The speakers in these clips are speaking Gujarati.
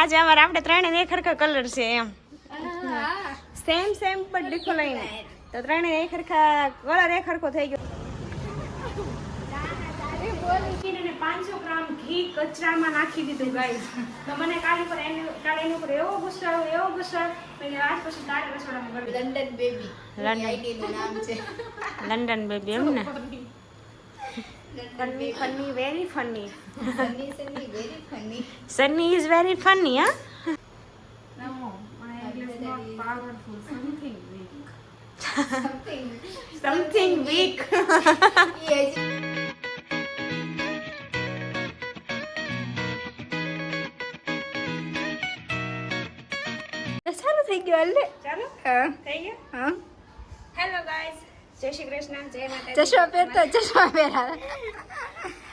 આજે અમારે આપણે ત્રણે એક હરખા કલર છે એમ. સેમ સેમ પણ ડીખો લઈને. તો ત્રણે એક હરખા કલર એક હરખો થઈ ગયો. પાંચસો ગ્રામ ઘી કચરામાં નાખી દીધું ગાઈસ તો મને કાલે પર એને કાલે એની ઉપર એવો ગુસ્સો આવ્યો એવો ગુસ્સો આવ્યો આજ પછી તારે રસોડામાં લંડન બેબી લંડન બેબી એમ ને? London funny funny very funny sunny sunny very funny sunny is very funny હા સમથિંગ સમથિંગ વીક યસ સારું થઈ ગયું હાલ ચાલો હા થઈ ગયું હા હેલો ગાઈસ જય શ્રી કૃષ્ણ જય માતા ચશ્મા પહેરતા ચશ્મા પહેરા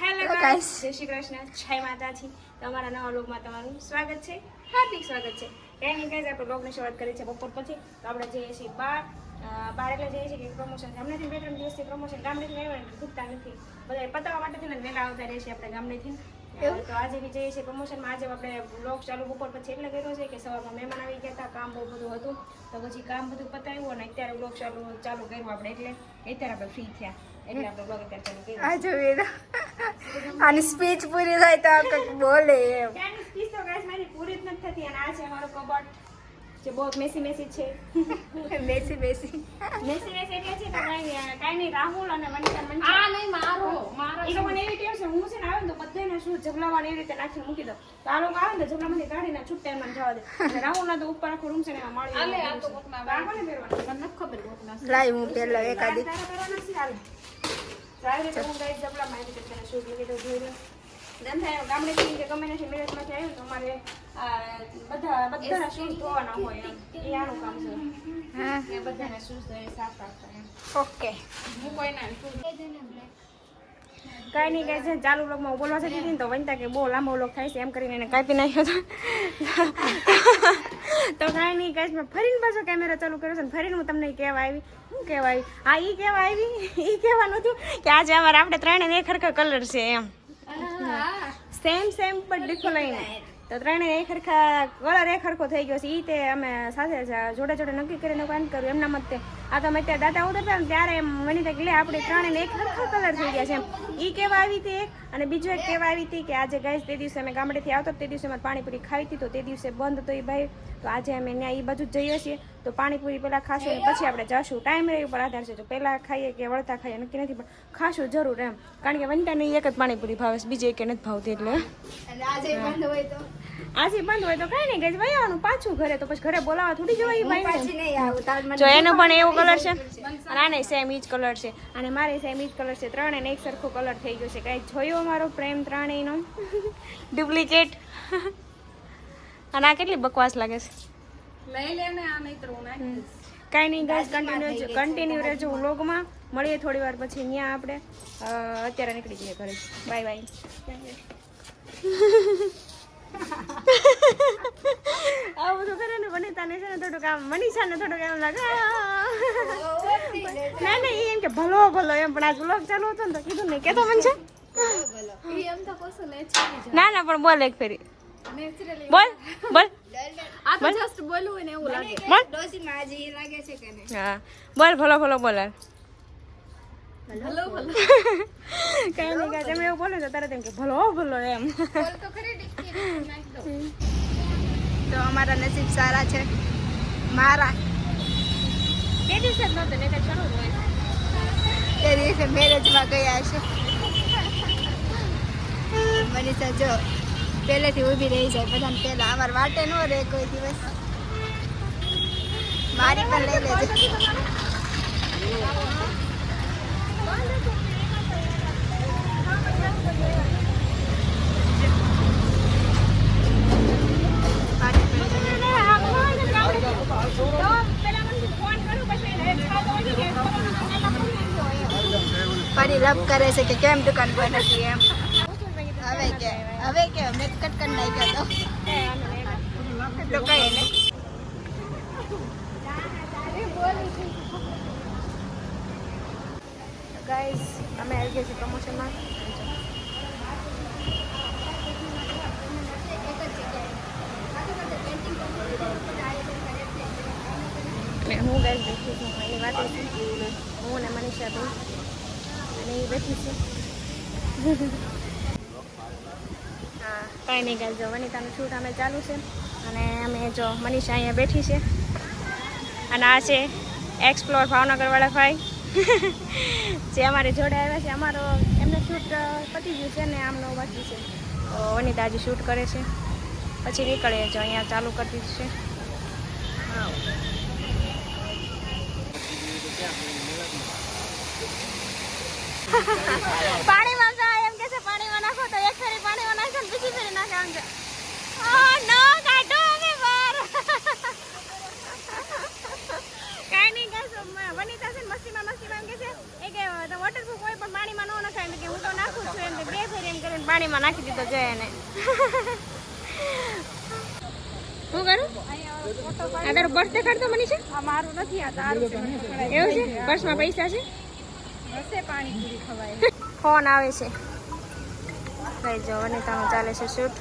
હેલો ગાઈસ જય શ્રી કૃષ્ણ જય માતાજી. તમારા નવા લોકમાં તમારું સ્વાગત છે હાર્દિક સ્વાગત છે. કંઈ નહીં આપણે લોકની શરૂઆત કરી છે બપોર પછી. તો આપણે જઈએ છીએ બાર બાર એટલે જઈએ છીએ કે પ્રમોશન ગામડેથી બે ત્રણ દિવસથી પ્રમોશન ગામડેથી આવ્યા ને ખૂટતા નથી. બધા પતાવવા માટે થઈને વહેલા આવતા રહે છે આપણે ગામડેથી. તો આજે બી જઈએ છીએ પ્રમોશનમાં આજે આપણે બ્લોગ ચાલુ બપોર પછી એટલે કર્યો છે કે સવારમાં મહેમાન આવી ગયા હતા કામ બહુ બધું હતું. તો પછી કામ બધું પતાવ્યું અને અત્યારે બ્લોગ ચાલુ ચાલુ કર્યું આપણે એટલે અત્યારે આપણે ફ્રી થયા. એટલે આપણે બ્લોગ અત્યારે ચાલુ કર્યો. આ જોઈ આની સ્પીચ પૂરી થાય તો આ કંઈક બોલે એમ. તો મારી પૂરી જ નથી થતી અને આ છે અમારો કબાટ. જે બહુ મેસી મેસી છે. Massey Massey. મેસી મેસી એટલે છે તો કાંઈ નહીં નહીં રાહુલ અને વનિતા મંચા આ નહીં મારો મારો એ મને એવી ટેવ છે હું છે ને આવે ને તો બધાને શું જગલામાં એવી રીતે નાખી મૂકી દઉં. તો આ લોકો આવે ને જગલામાંથી કાઢીને છૂટે ટાઈમમાં જવા દે. અને રાહુલના તો ઉપર આખો રૂમ છે ને એમાં માળી આલે, આ તો કોકના તો ને પહેરવાનું મને ખબર કોકના લાઈ હું પહેલા એકાદી. તારા પહેરવાના છે? હાલ. તો આવી રીતે હું guys જગલામાં એવી રીતે શૂટ દઉં, જોઈ લો. ગામડેથી કે ગમે નથી મેરેજમાંથી આવ્યું તો અમારે બધા બધાના શૂઝ ધોવાના હોય એ આનું કામ છે. હા. એ બધાના શૂઝ ધોઈને સાફ રાખતા એમ. ઓકે. કાંઈ નહીં કાંઈ છે. ચાલુ બ્લોગમાં હું બોલવા જતી હતી ને તો વનતા કે બહુ લાંબો બ્લોગ થાય છે એમ કરીને એને કાપી નાખ્યો હતો તો કાંઈ નહીં કઈ મેં ફરીને પાછો કેમેરા ચાલુ કર્યો છે ને ફરીને હું તમને કહેવા આવી. શું કહેવા આવી? હા એ કહેવા આવી. એ કહેવાનું હતું કે આજે અમારે આપણે ત્રણે એક હરખા કલર છે એમ. સેમ સેમ પણ ડીખો લઈને તો ત્રણેય એક સરખા કલર એક સરખો થઈ ગયો છે. એ તે અમે સાથે જોડે જોડે નક્કી કરીને કામ કર્યું. એમના મતે આ તો ત્યાં દાદા ઉતરતા ને ત્યારે મને થાય કે લે, આપણે ત્રણે એક હરખા કલર થઈ ગયા છે. એમ એ કેવા આવી હતી અને બીજું એક કેવા આવી હતી કે આજે ગાઈસ તે દિવસે અમે ગામડેથી આવતો તે દિવસે અમારે પાણીપુરી ખાવી હતી, તો તે દિવસે બંધ તો એ ભાઈ. તો આજે અમે ત્યાં એ બાજુ જ જઈએ છીએ. તો પાણીપુરી પહેલાં ખાશું અને પછી આપણે જશું. ટાઈમ રહે ઉપર આધાર છે. તો પહેલાં ખાઈએ કે વળતા ખાઈએ, નક્કી નથી, પણ ખાશું જરૂર એમ. કારણ કે વંટાની એક જ પાણીપુરી ભાવે બીજી એક નથી ભાવતી એટલે. આજે બંધ હોય તો? આજે બંધ હોય તો કઈ નહીં ગઈ ભાઈ આવવાનું પાછું ઘરે તો પછી ઘરે બોલાવા થોડી જવાય ભાઈ પાછી નહીં આવું તાર મને જો એનો પણ એવો કલર છે. અને આને સેમ ઈ જ કલર છે. અને મારે સેમ ઈ જ કલર છે. ત્રણે ને એક સરખો કલર થઈ ગયો છે. કઈ જોયો મારો પ્રેમ ત્રણેયનો? ડુપ્લિકેટ. અને આ કેટલી બકવાસ લાગે છે? લઈ લે ને આ નહીં તો હું કાંઈ નહીં ગાઈસ કન્ટિન્યુ કન્ટિન્યુ રહેજો વ્લોગમાં. મળીએ થોડી વાર પછી ત્યાં આપણે. અત્યારે નીકળી જઈએ ઘરે. બાય બાય આવું બધું કરે ને વનિતાને છે ને થોડુંક આમ મનીષાને થોડુંક એમ લાગે. ના ના એમ કે ભલો ભલો એમ. પણ આજ બ્લોગ ચાલુ હતો ને તો કીધું નહીં કેતો મને છે. તો કશું ના ના પણ બોલ એક ફેરી. નેચરલી બોલ બોલ. આ તો જસ્ટ બોલવું ને એવું લાગે. બોલ. બોલ ભલો ભલો બોલ યાર. ભલો ભલો. કઈ નહીં કાંઈ તમે એવું બોલે તો તરત એમ કે ભલો ભલો એમ. તો અમારા નસીબ સારા છે. મારા. તે દિવસ જ નહોતું નહીં જ હોય. તે દિવસે મેરેજમાં ગયા છે મનીષા જો પહેલેથી ઊભી રહી જાય. બધાને પહેલા અમારે વાટે ન રહે કોઈ દિવસ. મારી પણ લઈ લેજો. ફરી લપ કરે છે કે કેમ દુકાન પર નથી એમ? હવે કે હવે કે મેં કટ કરી નાખ્યો તો. એટલું કઈ નહીં. ગાઈસ અમે આવી ગયા છીએ પ્રમોશનમાં અને હું ગઈ બેઠી છું એની વાત હું ને મનીષા ભાઈ અને એ બેઠી છું હા કાંઈ નહીં ગાય જો વનિતાનું શૂટ અમે ચાલુ છે અને અમે જો મનીષા અહીંયા બેઠી છે અને આ છે એક્સપ્લોર ભાવનગરવાળા ભાઈ જે અમારી જોડે આવ્યા છે, અમારો એમને શૂટ પતી ગયું છે ને આમનો બાકી છે. તો હજી શૂટ કરે છે. પછી નીકળે છીએ અહીંયા ચાલુ કરી દીધું છે. હા. પાણીમાં જા એમ કે પાણીમાં નાખો તો એક ફેરી પાણીમાં નાખો ને બીજી ફેરી નાખે આમ નો કાઢો અમે બહાર કાંઈ નહીં કહેશું વનિતા છે ને મસ્તીમાં મસ્તીમાં એમ કે છે. એ કે વોટરપ્રૂફ કોઈ પણ પાણીમાં ન નખાય. એમ કે હું તો નાખું છું. એમ બે ફેરી એમ કરીને પાણીમાં નાખી દીધો છે એને. શું કરું? આ તારું પર્સ દેખાડતો મની છે? આ મારું નથી આ તારું છે. એવું છે? પર્સમાં પૈસા છે? બસે પાણી પૂરી ખવાય. ફોન આવે છે. કઈ જો વનિતાનું ચાલે છે શૂટ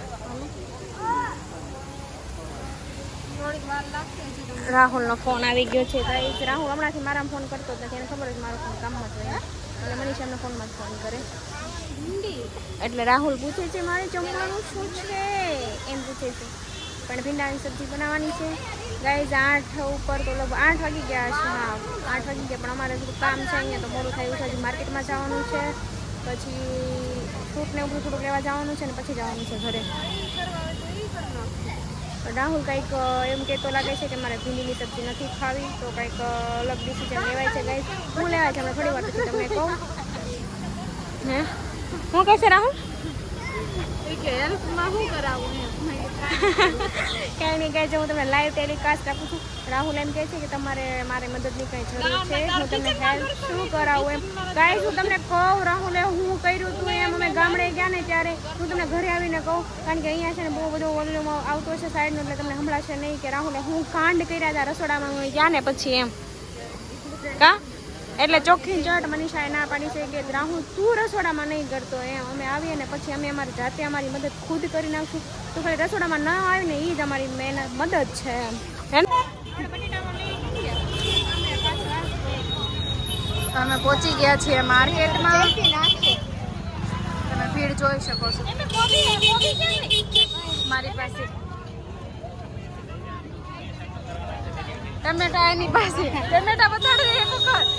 થોડીક વાર લાગશે હજી રાહુલનો ફોન આવી ગયો છે ગાઈસ. રાહુલ હમણાંથી મારા ફોન કરતો હતો એને ખબર જ મારો ફોન કામમાં જ હોય. એટલે મનીષાનો ફોનમાં જ ફોન કરે. એટલે રાહુલ પૂછે છે મારે જમવાનું શું છે? એમ પૂછે છે. પણ ભીંડાની સબ્જી બનાવવાની છે. ગાઈઝ આઠ ઉપર તો લગભગ આઠ વાગી ગયા છે. હા આઠ વાગી ગયા પણ અમારે થોડું કામ છે. અહીંયા તો મોડું થયું છે. હજી માર્કેટમાં જવાનું છે. પછી ફ્રૂટને એવું થોડુંક લેવા જવાનું છે ને પછી જવાનું છે ઘરે. રાહુલ કંઈક એમ કહેતો લાગે છે કે મારે ભીંડીની સબ્જી નથી ખાવી, તો કંઈક અલગ ડિસિઝન લેવાય છે ગાઈઝ શું લેવાય છે હમણાં થોડી વાર પછી તમને કહું. હે? શું કહેશે રાહુલ? શું કરાવું કાંઈ નહીં કાંઈ હું તમને લાઈવ ટેલિકાસ્ટ આપું છું. રાહુલ એમ કહે છે કે તમારે મારે મદદની કંઈ જરૂર છે હું તમને હેલ્પ શું કરાવું એમ. કાંઈ હું તમને કહું રાહુલે હું કર્યું હતું એમ. અમે ગામડે ગયા ને ત્યારે હું તમને ઘરે આવીને કહું કારણ કે અહીંયા છે ને બહુ બધો વોલ્યુમ આવતો છે સાઈડનો એટલે તમને સંભળાશે નહીં કે રાહુલે હું કાંડ કર્યા હતા રસોડામાં ગયા ને પછી એમ. કા? એટલે ચોખ્ખી ચટ મનીષાએ ના પાડી છે કે રાહુલ તું રસોડામાં નહીં કરતો એમ. અમે આવીએ ને પછી અમે અમારી જાતે અમારી મદદ ખુદ કરી નાખશું. તું ખાલી રસોડામાં ના આવે ને એ જ અમારી મહેનત મદદ છે એમ. અમે પહોંચી ગયા છીએ માર્કેટમાં. તમે ભીડ જોઈ શકો છો. મારી પાસે. ટમેટા એની પાસે. ટમેટા વખત.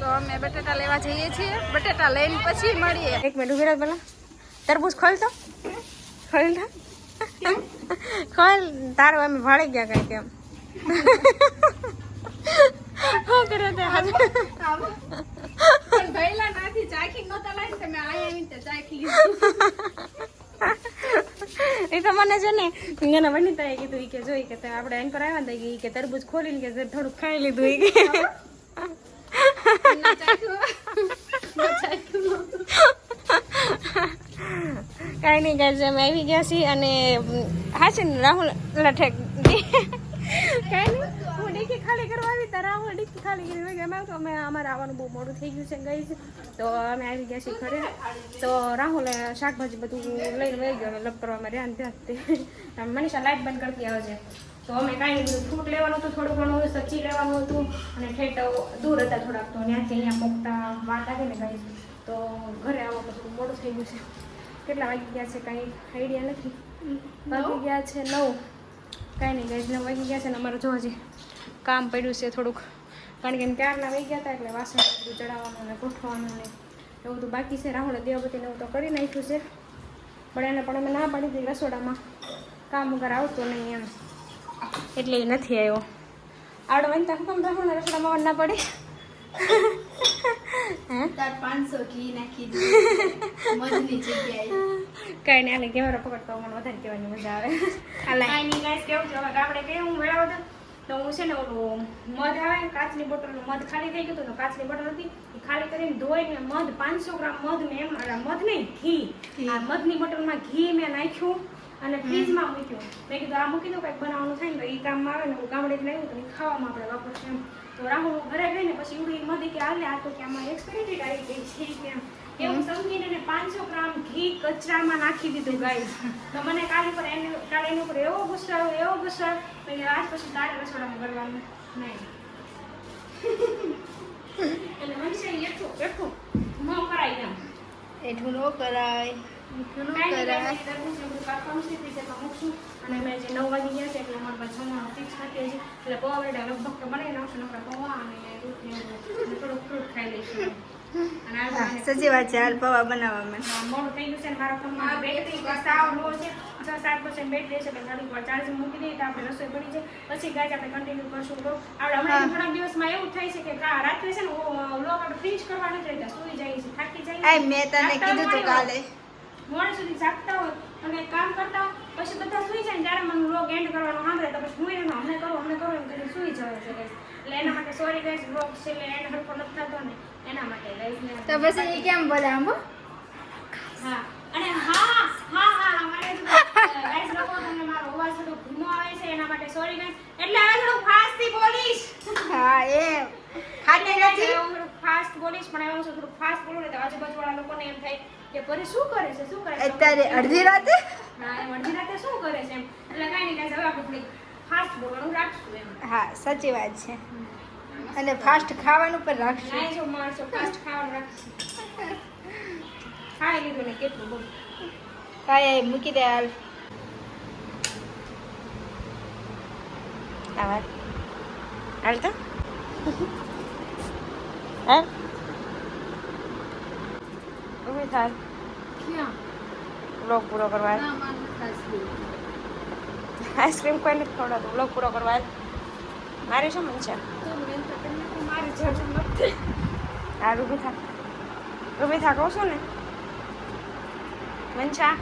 તો અમે બટેટા લેવા જઈએ છીએ. બટેટા લઈને પછી મળીએ. એક મિનિટ ઊભી પેલા. તરબૂચ ખોલ તો. ખોલ તો. ખોલ. તારો અમે ભાળી ગયા કઈ કેમ શું કરે તે આજે નાથી ચાખી નહોતા લાવી. તમે આયા આવીને ચાખી એ તો મને છે ને એના વનિતાએ કીધું કે જોઈ કે આપણે એન્કર આવ્યા ને તો ઈ કે તરબૂજ ખોલીને કે થોડુંક ખાઈ લીધું કે ના ચાખ્યું ના ચાખ્યું નહોતું. કાંઈ નહીં ગાઈઝ અમે આવી ગયા છીએ અને હા છે ને, રાહુલ લઠેક. કાંઈ નહીં, હું ડીકી ખાલી કરવા આવી, તો રાહુલ ડીકી ખાલી કરી. અમે તો અમે, અમારે આવવાનું બહુ મોડું થઈ ગયું છે ગઈ તો અમે આવી ગયા છીએ ઘરે. તો રાહુલે શાકભાજી બધું લઈને વહી ગયો લપ કરવામાં રહ્યા ને ત્યાં મનીષા લાઈટ બંધ કરતી આવે છે તો અમે કાંઈ નહીં બધું ફ્રૂટ લેવાનું હતું થોડું ઘણું સચી લેવાનું હતું અને ઠેઠ દૂર હતા થોડાક તો ત્યાંથી અહીંયા મોકતા વાત આવી ને કાંઈ. તો ઘરે આવવા થોડું મોડું થઈ ગયું છે. કેટલા વાગી ગયા છે કાંઈ આઈડિયા નથી? વાગી ગયા છે નવ. કાંઈ નહીં ગાઈઝ નવ વાગી ગયા છે ને અમારે જો હજી કામ પડ્યું છે થોડુંક. કારણ કે ક્યારના વહી ગયા હતા એટલે વાસણ બધું ચડાવવાનું ને ગોઠવાનું ને એવું બધું બાકી છે. રાહુલે દેવપતિને એવું તો કરી નાખ્યું છે. પણ એને પણ અમે ના પાડી દીધી રસોડામાં. કામ વગર આવતો નહીં એમ. એટલે એ નથી આવ્યો. આવડો વાંચતા હું કામ રાહુલને રસોડામાં ના પડે. કઈ નહીં આને કેમેરા પકડતો મને વધારે કહેવાની મજા આવે. કેવું છે? ગઈ હું વેળાવતા તો હું છે ને ઓલું મધ આવે કાચની બોટલનું મધ ખાલી થઈ ગયું હતું કાચની બોટલ હતી એ ખાલી કરીને ધોઈને મધ પાંચસો ગ્રામ મધ મેં એમ મધ નહીં ઘી. આ મધની બોટલમાં ઘી મેં નાખ્યું. અને ફ્રીજમાં મૂક્યો. મેં કીધું આ મૂકી દઉં કંઈક બનાવવાનું થાય ને તો એ કામમાં આવે ને હું ગામડેથી લાવ્યું તો ખાવામાં આપણે વાપરશું એમ. તો રાહુલ ઘરે ગઈ ને પછી ઉડી મધી કે હાલે આ તો કે આમાં એક્સપાયરી ડેટ આવી ગઈ છે કે એવું સમજીને એને 500 ગ્રામ ઘી કચરામાં નાખી દીધું ગાય તો મને કાલ ઉપર એને કાલે એની ઉપર એવો ગુસ્સો આવ્યો એવો ગુસ્સો આવ્યો. મેં આજ પછી તારે રસોડામાં કરવાનું નહીં. એટલે મનસે એટલું એટલું ન કરાય એમ. એટલું ન કરાય. એટલું ન કાંઈ નહીં, કરાય કાંઈ નહીં, તરબૂચ ને બધું કાપવાનું છે, ફ્રીઝરમાં મૂકશું. અને મેં જે નવ વાગી ગયા છે એટલે અમારે પાસે જમવાનું fix થતી એટલે પૌવા વડા લગભગ બનાવી નાખશું, નકરા પૌવા અને દૂધ ને એવું. અને થોડુંક fruit ખાઈ લઈશું. અને આ હા મને સચી વાત છે હાલ પૌવા બનાવવામાં મોડું થઈ ગયું છે મારા ફોનમાં બેટરી સાવ લો છે છ સાત પર્સન્ટ બેટરી છે એટલે વાર ચાર્જિંગ મૂકી દઈએ તો આપણે રસોઈ બની જાય પછી ગાય આપણે કન્ટિન્યુ કરશું તો આપણે હમણાં થોડાક દિવસમાં એવું થાય છે કે કા- રાત્રે છે ને લોક આપણે ફ્રીજ કરવા નથી રહેતા સુઈ જાય છે થાકી જાય મેં તને કીધું કાલે મોડે સુધી જાગતા હોય અને કામ કરતા હોય પછી બધા સુઈ જાય ને ત્યારે મને રોગ એન્ડ કરવાનો સાંભળે તો પછી હું એને અમને કરો અમને કરો એમ કરીને સુઈ જાય છે એટલે એના માટે સોરી ગાઈસ રોગ છે એટલે એન્ડ હરખો નથી થતો ને એના માટે guys તો પછી એ કેમ બોલે આમ હા? અને હા હા હા મારે ગાઈસ લોકો તમને મારો અવાજ થોડો ધીમો આવે છે એના માટે સોરી ગાઈસ એટલે હવે થોડું ફાસ્ટથી બોલીશ. હા એ ખાતે નથી? હું થોડું ફાસ્ટ બોલીશ પણ હવે હું થોડું ફાસ્ટ બોલું ને તો આજુબાજુવાળા લોકોને એમ થાય કે પરી શું કરે છે? શું કરે છે? અત્યારે અડધી રાતે? હા એમ અડધી રાતે શું કરે છે એમ? એટલે કાંઈ નહીં હવે આપણે ફાસ્ટ બોલવાનું રાખશું એમ. હા સાચી વાત છે. અને ફાસ્ટ ખાવાનું પણ રાખશું. નહીં જો માણસો ફાસ્ટ ખાવાનું રાખશું. ખાઈ લીધું ને કેટલું બોલ. કાંઈ મૂકી દે હાલ. આવાર હાલ તો. હા? થાલ બ્લોગ પૂરો કરવા. આઈસ્ક્રીમ કોઈ નથી ખવડાવતું બ્લોગ પૂરો કરવા. મારે શું મન છે? હા રૂબી થા રૂબી થા કહું છું ને? મનછા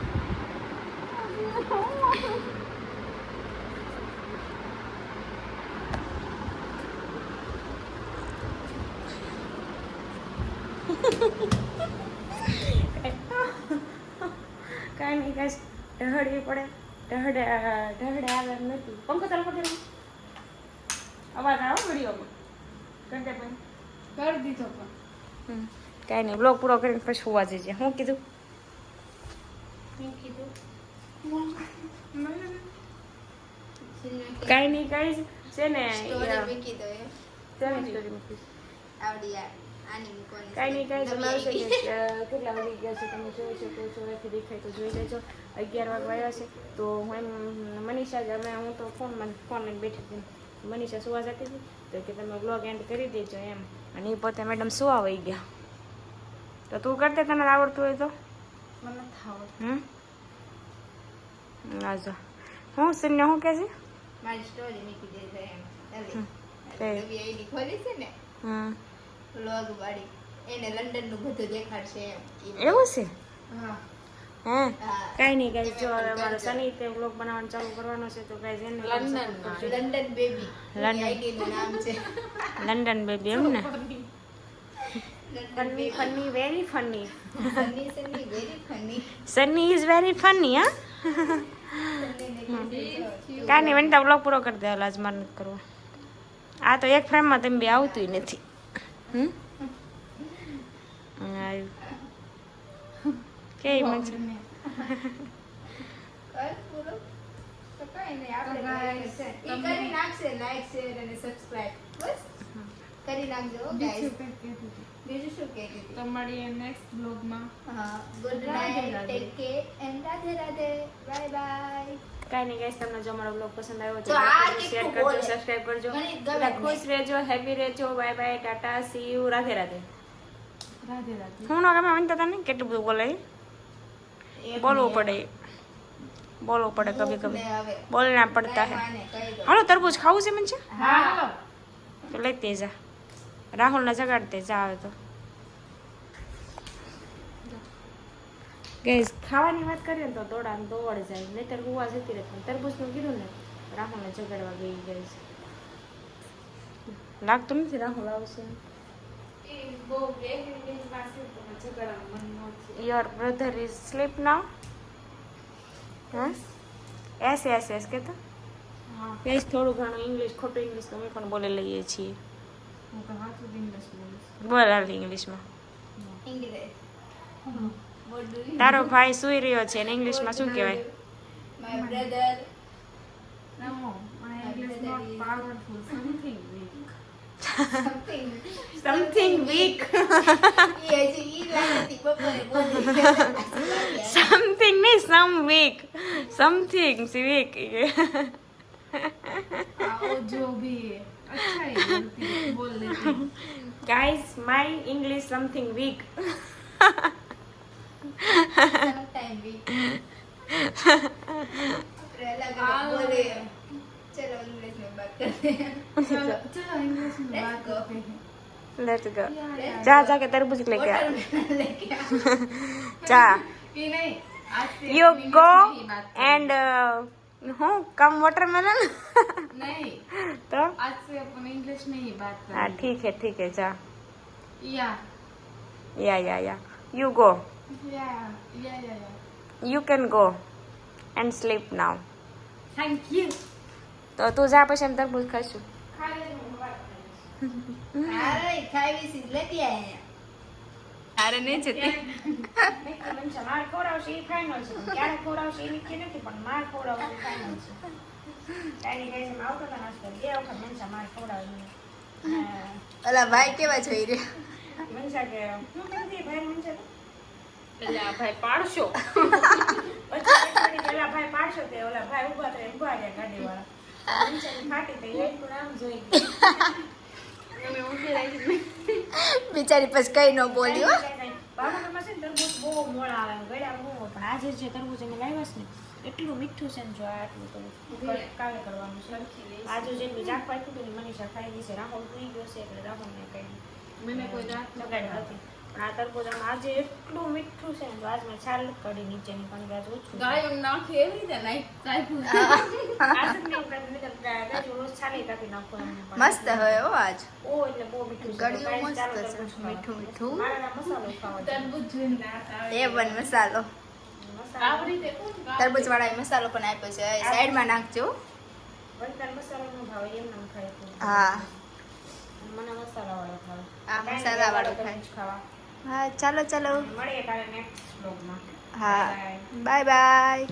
કાંઈ નહીં કાંઈ ઢહડવી પડે. ઢહડે ઢહડે આવે એમ નથી. પંખો ચાલુ કરી અવાજ આવો વિડીયોમાં? કરી દીધો. કાંઈ નહીં બ્લોગ પૂરો કરીને પછી હોવા જઈએ. હું કીધું? કાંઈ નહીં કાંઈ છે ને સ્ટોરી મૂકી દો એમ. શેની મૂકીશ? આવડી કાંઈ નહીં કાંઈ નવી કેટલા વાગી ગયા છે તમે જોઈ શકો છો એથી દેખાય તો જોઈ લેજો. અગિયાર વાગવા આવ્યા છે. તો હું એમ મનીષા જ અમે હું તો ફોનમાં ફોન લઈને બેઠી હતી. મનીષા સુવા જતી હતી. તો કે તમે બ્લોગ એન્ડ કરી દેજો એમ. અને એ પોતે મેડમ સુવા વહી ગયા. તો તું કરતે તને આવડતું હોય તો. મને હમ? ના જો. હું સિન્ય શું કહે છે? મારી સ્ટોરી મૂકી દેજો એમ. ખોલી છે ને. હમ. વ્લોગ વાળી. એને લંડનનું બધું દેખાડશે એમ. એવું છે? હા. કાંઈ નહીં કાંઈ જો હવે અમારો શનિ તે વ્લોગ બનાવવાનું ચાલુ કરવાનો છે તો કાંઈ જેને લંડન બેબી. લંડન. નામ છે. લંડન બેબી એમ ને? London funny funny very funny sunny sunny very funny sunny is very funny હા? કાંઈ નહીં વનિતા વ્લોગ પૂરો કરી દે આજ માર નથી કરવો. આ તો એક ફ્રેમમાં તમે બે આવતું નથી. હમ આવ્યું કેવી મજા કર નાખશે લાઈક શેર અને સબસ્ક્રાઇબ બસ કરી નાખજો ગાઈસ બીજું શું કહેતી હતી તમારી નેક્સ્ટ બ્લોગમાં હા good night. Take care and Radhe Radhe bye bye કાંઈ નહીં ગાઈસ તમને જો મારો બ્લોગ પસંદ આવ્યો તો આ શેર કરજો સબસ્ક્રાઈબ સબસ્ક્રાઇબ કરજો. ખુશ રહેજો હેપી રહેજો bye bye tata see you Radhe Radhe. Radhe Radhe. હું ના ગમે વનિતા તને કેટલું બધું બોલે? બોલવું પડે. બોલવું પડે કભી કભી. બોલના પડતા હે. માને હાલો તરબૂચ ખાવું છે મને છે? લઈ તે જા. રાહુલને જગાડતે જા આવે તો. ગેસ ખાવાની વાત કરીએ ને તો દોડા દોડ જાય નહીતર હુવા જતી રહે. પણ તરબૂચનું કીધું ને રાહુલને જગાડવા ગઈ ગઈ છે. લાગતું નથી રાહુલ આવશે? Your brother is sleep now S S S કે તો? હા. ગેસ થોડું ઘણું ઇંગ્લિશ ખોટું ઇંગ્લિશ તમે અમે પણ બોલી લઈએ છીએ. બોલું ઇંગ્લિશમાં ઇંગ્લિશ તારો ભાઈ સુઈ રહ્યો છે ને ઇંગ્લિશમાં શું કહેવાય My brother. No, my English is not powerful. Something weak. Something. Something weak એ હજી ઈ લાગતી બપોરે બોલી. સમથિંગ નહીં સમ વીક સમથિંગ વીક आओ जो भी है अच्छा ही बोलती है, बोल लेती हूँ। Guys my English something let's go जा जा के तरबूज लेके आ। यू गो एंड हूँ कम वाटरमेलन नहीं तो? आज से अपन इंग्लिश में ही बात कर हाँ ठीक है ठीक है जा। या। या या या। यू गो या या या या। You can go and sleep now thank you તો તું જા પછી એમ તરબૂજ ખાઈશું. અરે નહીં જતી. માર ખોરાવશે એ ફાઇનલ છે. ક્યારે ખોરાવશે એ નક્કી નથી પણ માર ખોરાવશે ફાઈનલ છે. તારી ગાઈઝ આવતો અલા ભાઈ કેવા જોઈ રહ્યા? મનસા કે હું નથી ભાઈ મનસા પેલા ભાઈ પાડશો. પછી પેલા ભાઈ પાડશો તે ઓલા ભાઈ ઊભા થાય ઊભા રહ્યા ગાડીવાળા. મનસાની ફાટી એક પણ આમ જોઈ મેં બિચારી પછી કઈ ન બોલ્યો છે ને તરબૂચ બહુ મોડા આવે ગળ્યા બહુ પણ આજે જે તરબૂચ અમે લાવ્યા છે ને એટલું મીઠું છે ને જો આટલું તો કાલે કરવાનું છે. આજે જેટલું જાક પાક્યું હતું મનીષા ખાઈ ગઈ છે રાહુલ પી ગયો છે એટલે રાહુલને કઈ મને કોઈ રાત લગાડી હતી આ તરબૂજામાં આજે એટલું મીઠું છે ને આજ મેં છાલ કાઢી નીચેની પણ આજ ઓછું છે. ગાયો નાખી એવી રીતે કાપ્યું આજ નહીં ગાજુ રોજ છાલે કાપી નાખું મસ્ત હોય ઓ આજ ઓ એટલે બહુ મીઠું ગળ્યું મસ્ત છે, મીઠું મીઠું. મસાલો ખાવો. જોઈને દાંત એ પણ મસાલો મસાલો? તરબૂચ વાળા મસાલો પણ આપ્યો છે સાઈડમાં નાખજો મસાલો હા મને મસાલાવાળો ભાવે. આ મસાલા વાળો ખાવા. હા ચાલો ચાલો. મળીએ કાલે નેક્સ્ટ vlog હા. Bye bye